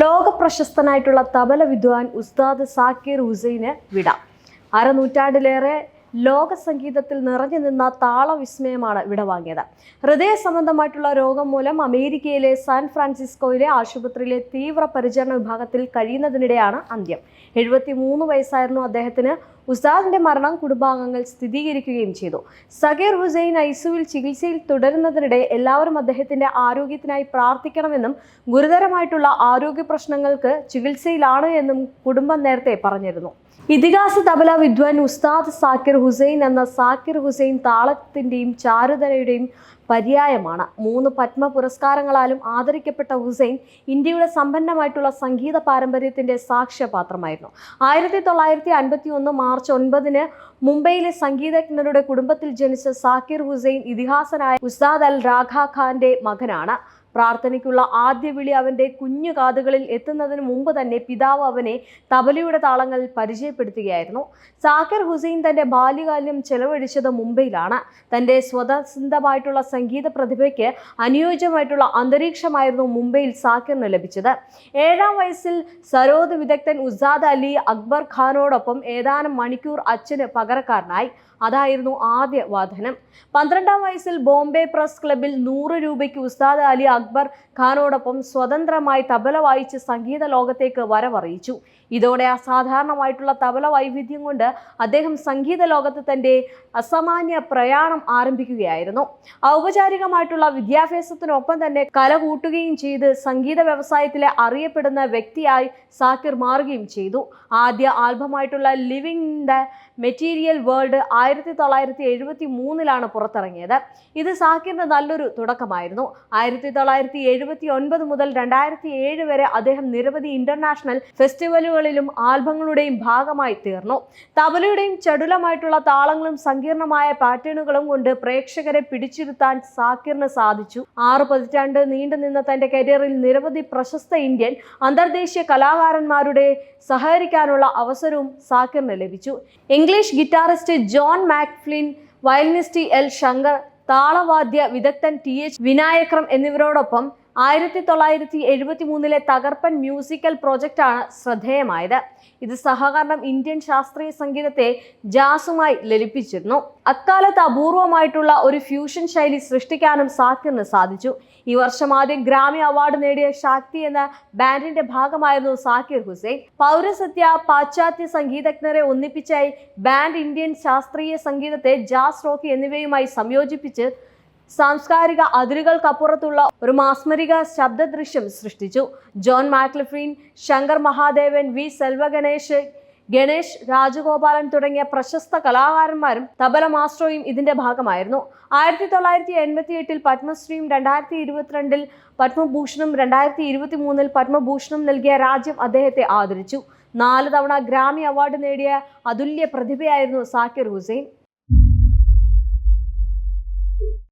ലോക പ്രശസ്തനായിട്ടുള്ള തബല വിദ്വാൻ ഉസ്താദ് സാക്കിർ ഹുസൈന് വിട. അരനൂറ്റാണ്ടിലേറെ ലോക സംഗീതത്തിൽ നിറഞ്ഞു നിന്ന താളവിസ്മയമാണ് വിടവാങ്ങിയത് ഹൃദയ സംബന്ധമായിട്ടുള്ള രോഗം മൂലം അമേരിക്കയിലെ സാൻ ഫ്രാൻസിസ്കോയിലെ ആശുപത്രിയിലെ തീവ്ര പരിചരണ വിഭാഗത്തിൽ കഴിയുന്നതിനിടെയാണ് അന്ത്യം. എഴുപത്തി മൂന്ന് വയസ്സായിരുന്നു അദ്ദേഹത്തിന്. ഉസ്താദിന്റെ മരണം കുടുംബാംഗങ്ങൾ സ്ഥിരീകരിക്കുകയും ചെയ്തു. സഗീർ ഹുസൈൻ ഐസുവിൽ ചികിത്സയിൽ തുടരുന്നതിനിടെ എല്ലാവരും അദ്ദേഹത്തിന്റെ ആരോഗ്യത്തിനായി പ്രാർത്ഥിക്കണമെന്നും ഗുരുതരമായിട്ടുള്ള ആരോഗ്യ പ്രശ്നങ്ങൾക്ക് ചികിത്സയിലാണ് എന്നും കുടുംബം നേരത്തെ പറഞ്ഞിരുന്നു. ഇതിഹാസ തബല വിദ്വാൻ ഉസ്താദ് സാക്കിർ ഹുസൈൻ എന്ന സാക്കിർ ഹുസൈൻ താളത്തിന്റെയും ചാരുതരയുടെയും പര്യായമാണ്. മൂന്ന് പത്മ പുരസ്കാരങ്ങളാലും ആദരിക്കപ്പെട്ട ഹുസൈൻ ഇന്ത്യയുടെ സമ്പന്നമായിട്ടുള്ള സംഗീത പാരമ്പര്യത്തിന്റെ സാക്ഷ്യപാത്രമായിരുന്നു. ആയിരത്തി തൊള്ളായിരത്തി അൻപത്തി ഒന്ന് മാർച്ച് ഒൻപതിന് മുംബൈയിലെ സംഗീതജ്ഞരുടെ കുടുംബത്തിൽ ജനിച്ച സാക്കിർ ഹുസൈൻ ഇതിഹാസനായ ഉസ്താദ് അൽ രാഘ ഖാന്റെ മകനാണ്. പ്രാർത്ഥനയ്ക്കുള്ള ആദ്യ വിളി അവന്റെ കുഞ്ഞു കാതുകളിൽ എത്തുന്നതിന് മുമ്പ് തന്നെ പിതാവ് അവനെ തബലയുടെ താളങ്ങൾ പരിചയപ്പെടുത്തുകയായിരുന്നു. സാക്കർ ഹുസൈൻ തന്റെ ബാല്യകാലം ചെലവഴിച്ചത് മുംബൈയിലാണ്. തന്റെ സ്വതസിദ്ധമായിട്ടുള്ള സംഗീത പ്രതിഭയ്ക്ക് അനുയോജ്യമായിട്ടുള്ള അന്തരീക്ഷമായിരുന്നു മുംബൈയിൽ സാക്കിറിന് ലഭിച്ചത്. ഏഴാം വയസ്സിൽ സരോദ് വിദഗ്ധൻ ഉസാദ് അലി അക്ബർ ഖാനോടൊപ്പം ഏതാനും മണിക്കൂർ അച്ഛന് പകരക്കാരനായി. അതായിരുന്നു ആദ്യ വാദനം. പന്ത്രണ്ടാം വയസ്സിൽ ബോംബെ പ്രസ് ക്ലബിൽ നൂറ് രൂപയ്ക്ക് ഉസ്താദ് അലി അക്ബർ ഖാനോടൊപ്പം സ്വതന്ത്രമായി തബല വായിച്ച് സംഗീത ലോകത്തേക്ക് വരവറിയിച്ചു. ഇതോടെ അസാധാരണമായിട്ടുള്ള തബല വൈവിധ്യം കൊണ്ട് അദ്ദേഹം സംഗീത ലോകത്ത് തന്റെ അസാമാന്യ പ്രയാണം ആരംഭിക്കുകയായിരുന്നു. ഔപചാരികമായിട്ടുള്ള വിദ്യാഭ്യാസത്തിനൊപ്പം തന്നെ കല കൂട്ടുകയും ചെയ്ത് സംഗീത വ്യവസായത്തിലെ അറിയപ്പെടുന്ന വ്യക്തിയായി സാക്കിർ മാറുകയും ചെയ്തു. ആദ്യ ആൽബമായിട്ടുള്ള ഇൻ ദ മെറ്റീരിയൽ വേൾഡ് ആയിരത്തി തൊള്ളായിരത്തി എഴുപത്തി മൂന്നിലാണ് പുറത്തിറങ്ങിയത്. ഇത് സാക്കിറിന് നല്ലൊരു തുടക്കമായിരുന്നു. ആയിരത്തി തൊള്ളായിരത്തി എഴുപത്തി ഒൻപത് മുതൽ രണ്ടായിരത്തി ഏഴ് വരെ അദ്ദേഹം നിരവധി ഇന്റർനാഷണൽ ഫെസ്റ്റിവലുകളിലും ആൽബങ്ങളുടെയും ഭാഗമായി തീർന്നു. തബലയുടെയും ചടുലമായിട്ടുള്ള താളങ്ങളും സങ്കീർണമായ പാറ്റേണുകളും കൊണ്ട് പ്രേക്ഷകരെ പിടിച്ചിരുത്താൻ സാക്കിറിന് സാധിച്ചു. ആറ് പതിറ്റാണ്ട് നീണ്ടുനിന്ന തന്റെ കരിയറിൽ നിരവധി പ്രശസ്ത ഇന്ത്യൻ അന്തർദേശീയ കലാകാരന്മാരുടെ സഹകരിക്കാനുള്ള അവസരവും സാക്കിറിന് ലഭിച്ചു. English guitarist John McLaughlin violinist L Shankar താളവാദ്യ വിദഗ്ധൻ ടി എച്ച് വിനായക്രം എന്നിവരോടൊപ്പം ആയിരത്തി തൊള്ളായിരത്തി എഴുപത്തി മൂന്നിലെ തകർപ്പൻ മ്യൂസിക്കൽ പ്രോജക്റ്റാണ് ശ്രദ്ധേയമായത്. ഇത് സഹകരണം ഇന്ത്യൻ ശാസ്ത്രീയ സംഗീതത്തെ ജാസുമായി ലലിപ്പിച്ചിരുന്നു. അക്കാലത്ത് അപൂർവമായിട്ടുള്ള ഒരു ഫ്യൂഷൻ ശൈലി സൃഷ്ടിക്കാനും സാക്കിറിന് സാധിച്ചു. ഈ വർഷം ആദ്യം ഗ്രാമി അവാർഡ് നേടിയ ശാക്തി എന്ന ബാൻഡിന്റെ ഭാഗമായിരുന്നു സാക്കിർ ഹുസൈൻ. പൗരസത്യ പാശ്ചാത്യ സംഗീതജ്ഞരെ ഒന്നിപ്പിച്ചായി ബാൻഡ് ഇന്ത്യൻ ശാസ്ത്രീയ സംഗീതത്തെ ജാസ് റോക്ക് എന്നിവയുമായി സംയോജിപ്പിച്ച് സാംസ്കാരിക അതിരുകൾക്കപ്പുറത്തുള്ള ഒരു മാസ്മരിക ശബ്ദദൃശ്യം സൃഷ്ടിച്ചു. John McLaughlin Shankar Mahadevan V Selvaganesh Ganesh Rajagopalan തുടങ്ങിയ പ്രശസ്ത കലാകാരന്മാരും തബല മാസ്റ്ററോയും ഇതിന്റെ ഭാഗമായിരുന്നു. ആയിരത്തി തൊള്ളായിരത്തി എൺപത്തി എട്ടിൽ പത്മശ്രീയും രണ്ടായിരത്തി ഇരുപത്തിരണ്ടിൽ പത്മഭൂഷണും രണ്ടായിരത്തി ഇരുപത്തി മൂന്നിൽ പത്മഭൂഷണും നൽകിയ രാജ്യം അദ്ദേഹത്തെ ആദരിച്ചു. നാല് തവണ ഗ്രാമി അവാർഡ് നേടിയ അതുല്യ പ്രതിഭയായിരുന്നു സാക്കിർ ഹുസൈൻ.